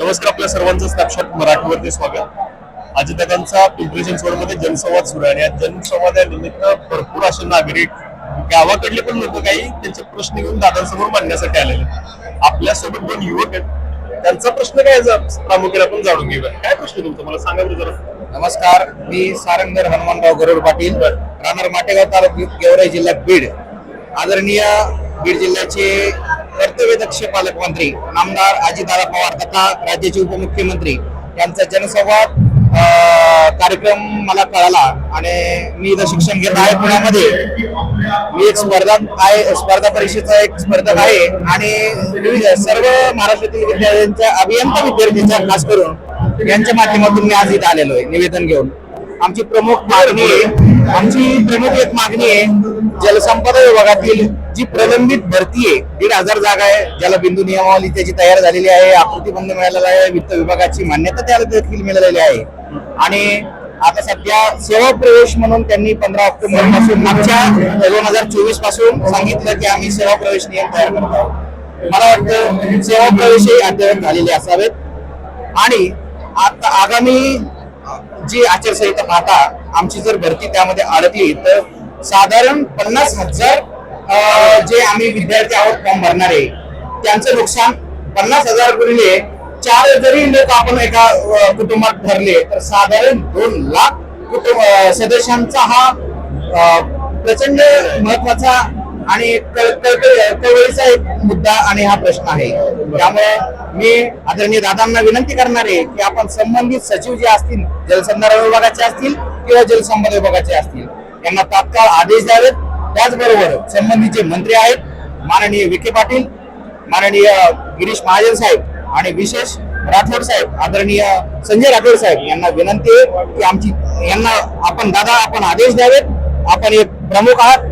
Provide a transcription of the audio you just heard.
नमस्कार आपल्या सर्वांचं स्नॅपशॉट मराठीवरती स्वागत. अजितदादांचा पिंपरी चिंचवडमध्ये जनसंवाद सुरू आहे आणि या निमित्त भरपूर असे नागरिक गावाकडले पण लोक काही त्यांचे प्रश्न घेऊन दादांसमोर मांडण्यासाठी आलेले आपल्यासोबत दोन युवक आहेत. त्यांचा प्रश्न काय प्रामुख्याने आपण जाणून घेऊया. काय प्रश्न तुमचा? मला सांगा बरं जरा. नमस्कार मी सारंगर हनुमानराव गरुड पाटील राहणार माटेगाव तालुक्यात गेवराई जिल्ह्यात बीड. आदरणीय बीड जिल्ह्याचे कर्तव्यदक्ष पालकमंत्री नामदार अजितदादा पवार तथा राज्याचे उपमुख्यमंत्री यांचा जनसंवाद अं, कार्यक्रम मला कळाला आणि मी इथं शिक्षण घेत आहे पुण्यामध्ये. मी एक स्पर्धा आहे स्पर्धा परीक्षेचा एक स्पर्धक आहे आणि विविध सर्व महाराष्ट्रातील विद्यार्थ्यांच्या अभियंता विद्यार्थ्यांच्या खास करून यांच्या माध्यमातून मी आज इथं आलेलो आहे निवेदन घेऊन. आमची प्रमुख मागणी आहे. आमची प्रमुख एक मागणी आहे जलसंपदा विभागातील जी प्रलंबित भरती आहे दीड हजार जागा आहे ज्याला बिंदू नियमावली त्याची तयार झालेली आहे आकृतीबंध मिळालेला आहे वित्त विभागाची मान्यता त्याला देखील मिळालेली आहे. आणि आता सध्या सेवा प्रवेश म्हणून त्यांनी पंधरा ऑक्टोबरपासून मागच्या दोन हजार चोवीसपासून सांगितलं की आम्ही सेवा प्रवेश नियम तयार करत आहोत. मला वाटतं सेवा प्रवेशही अद्ययावत झालेले असावेत. आणि आता आगामी जी आचारसंहिता पाहता आमची जर भरती त्यामध्ये अडकली तर साधारण पन्नास हजार जे आम्ही विद्यार्थी आहोत फॉर्म भरणारे त्यांचं नुकसान पन्नास हजार गुणिले चार जरी लोक आपण एका कुटुंबात भरले तर साधारण दोन लाख कुटुंब सदस्यांचा हा प्रचंड महत्त्वाचा आणि कळ- कळकळ- एक मुद्दा आणि हा प्रश्न आहे. त्यामुळे मी आदरणीय दादांना विनंती करणार आहे की आपण संबंधित सचिव जे असतील जलसंधारण विभागाचे असतील किंवा जलसंपदा विभागाचे असतील यांना तात्काळ आदेश द्यावेत. त्याचबरोबर संबंधीचे मंत्री आहेत माननीय विखे पाटील माननीय गिरीश महाजन साहेब आणि विशेष राठोड साहेब आदरणीय संजय राठोड साहेब यांना विनंती आहे की आमची यांना आपण दादा आपण आदेश द्यावेत. आपण एक प्रमुख आहात.